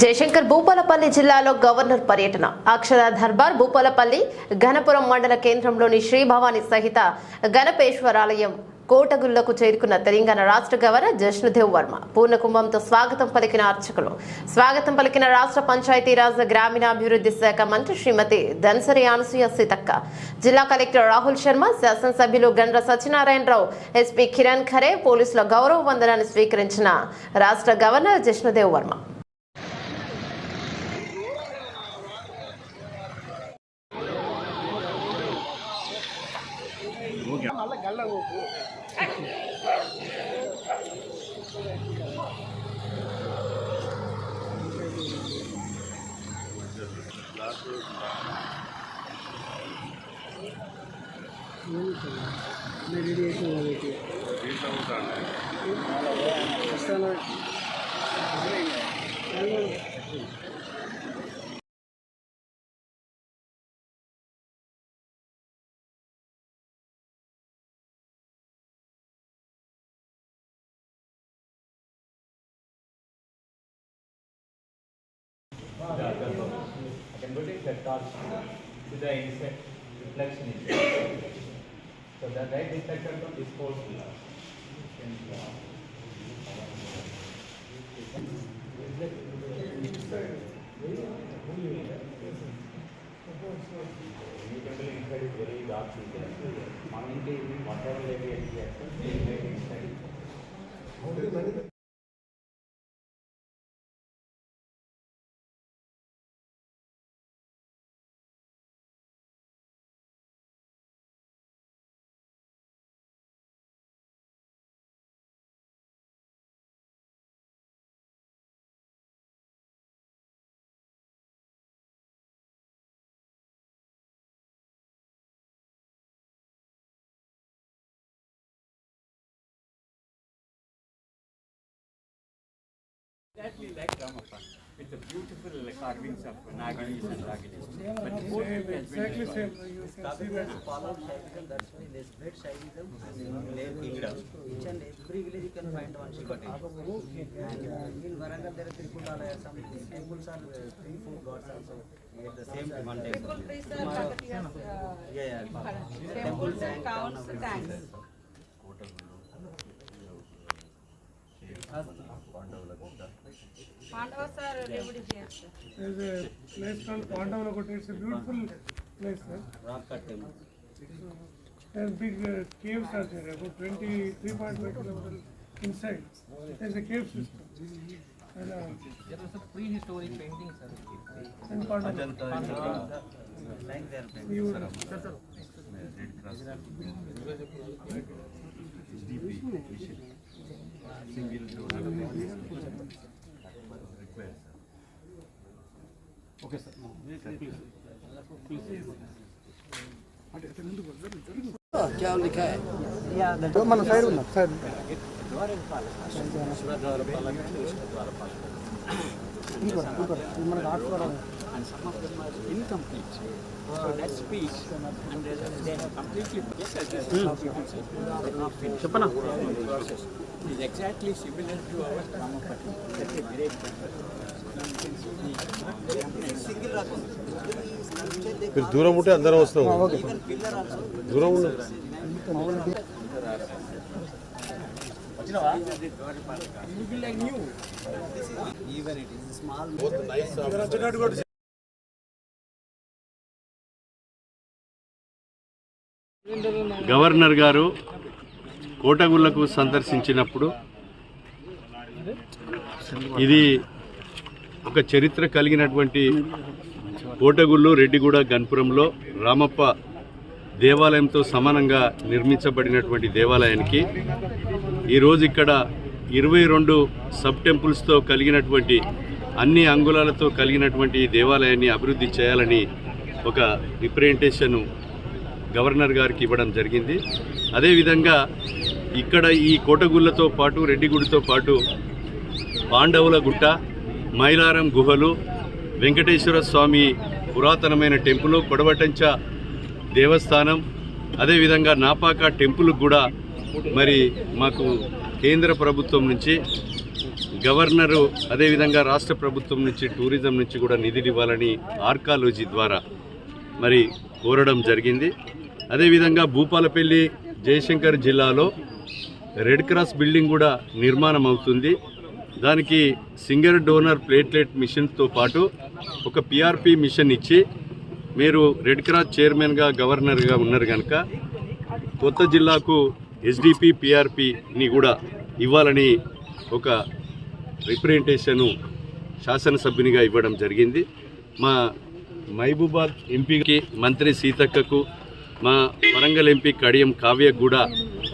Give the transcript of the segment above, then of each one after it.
జయశంకర్ భూపాలపల్లి జిల్లాలో గవర్నర్ పర్యటన. అక్షర దర్బార్ భూపాలపల్లి ఘనపురం మండల కేంద్రంలోని శ్రీభవాని సహిత గణపేశ్వరాలయం కోటగుళ్ళకు చేరుకున్న తెలంగాణ రాష్ట్ర గవర్నర్ జష్ణుదేవ్ వర్మ. పూర్ణకుంభంతో స్వాగతం పలికిన అర్చకులు. స్వాగతం పలికిన రాష్ట్ర పంచాయతీరాజ్ గ్రామీణాభివృద్ధి శాఖ మంత్రి శ్రీమతి ధన్సరి అనసూయ సీతక్క. జిల్లా కలెక్టర్ రాహుల్ శర్మ శాసనసభ్యులు గండ్ర సత్యనారాయణరావు ఎస్పీ కిరణ్ ఖరే పోలీసుల గౌరవ వందనాన్ని స్వీకరించిన రాష్ట్ర గవర్నర్ జష్ణుదేవ్ వర్మ. మెడిటేషన్ వాళ్ళకి కష్టాలు I can rotate the torch to the insect reflection inside. So the light reflected from this pole will very dark Morning, whatever light we get, we light inside. Exactly like Ramappa, with the beautiful carvings of Nagalis and Ragilis. But both has been Exactly destroyed. same, you can see that. follow Shaivism, that's why they spread Shaivism in their kingdom. Each and every village you can find one Shiva temple. And uh, in Varangal there are Tripuralaya, some temples are uh, three, four gods also. At the same one temple. Tomorrow- Yeah, yeah. Temple tank, town of tanks. Pandavas are everybody here. sir. There's a place called Pandavanakote. It's a beautiful place, sir. And big uh, caves are there, about 23.5 kilometers inside. There's a cave system. And, uh, there was a prehistoric painting, sir. In Pandavanakote. Ajanta. Like their painting, sir. Sir, sir. Red Cross. DP. Single. Side ఉన్నా side మనకు ఆడుకోవడం And some of them are incomplete. So that speech, and they they have completely, yes, yes, yes, how people say, they have not finished. the process. It is exactly similar to our Ramapati. That's a great temple. మీరు దూరం ఉంటే అందరం వస్తాం. దూరం ఉండ. Governor గారు కోటగుళ్ళకు సందర్శించినప్పుడు ఇది ఒక చరిత్ర కలిగినటువంటి కోటగుళ్ళు రెడ్డిగూడ గన్పురంలో రామప్ప దేవాలయంతో సమానంగా నిర్మించబడినటువంటి దేవాలయానికి ఈరోజు ఇక్కడ ఇరవై రెండు సబ్ టెంపుల్స్తో కలిగినటువంటి అన్ని అంగుళాలతో కలిగినటువంటి ఈ దేవాలయాన్ని అభివృద్ధి చేయాలని ఒక రిప్రజెంటేషన్ గవర్నర్ గారికి ఇవ్వడం జరిగింది. అదేవిధంగా ఇక్కడ ఈ కోటగుళ్ళతో పాటు రెడ్డిగుడితో పాటు పాండవుల గుట్ట మైలారం గుహలు వెంకటేశ్వర స్వామి పురాతనమైన టెంపుల్ కొడవటంచ దేవస్థానం అదేవిధంగా నాపాక టెంపుల్ కూడా మరి మాకు కేంద్ర ప్రభుత్వం నుంచి గవర్నరు అదేవిధంగా రాష్ట్ర ప్రభుత్వం నుంచి టూరిజం నుంచి కూడా నిధులు ఇవ్వాలని ఆర్కాలజీ ద్వారా మరి కోరడం జరిగింది. అదేవిధంగా భూపాలపల్లి జయశంకర్ జిల్లాలో రెడ్ క్రాస్ బిల్డింగ్ కూడా నిర్మాణం అవుతుంది దానికి సింగర్ డోనర్ ప్లేట్లెట్ మిషన్తో పాటు ఒక పిఆర్పి మిషన్ ఇచ్చి మీరు రెడ్ క్రాస్ చైర్మన్గా గవర్నర్గా ఉన్నారు కనుక కొత్త జిల్లాకు ఎస్డిపి పిఆర్పిని కూడా ఇవ్వాలని ఒక రిప్రజెంటేషను శాసనసభ్యునిగా ఇవ్వడం జరిగింది. మా మహబూబాద్ ఎంపీకి మంత్రి సీతక్కకు మా వరంగల్ ఎంపీ కడియం కావ్యకు కూడా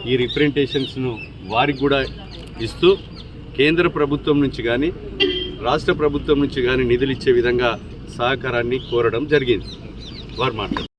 ఈ రిప్రజెంటేషన్స్ను వారికి కూడా ఇస్తూ కేంద్ర ప్రభుత్వం నుంచి కానీ రాష్ట్ర ప్రభుత్వం నుంచి కానీ నిధులు ఇచ్చే విధంగా సహకారాన్ని కోరడం జరిగింది. వారు మాట్లాడారు.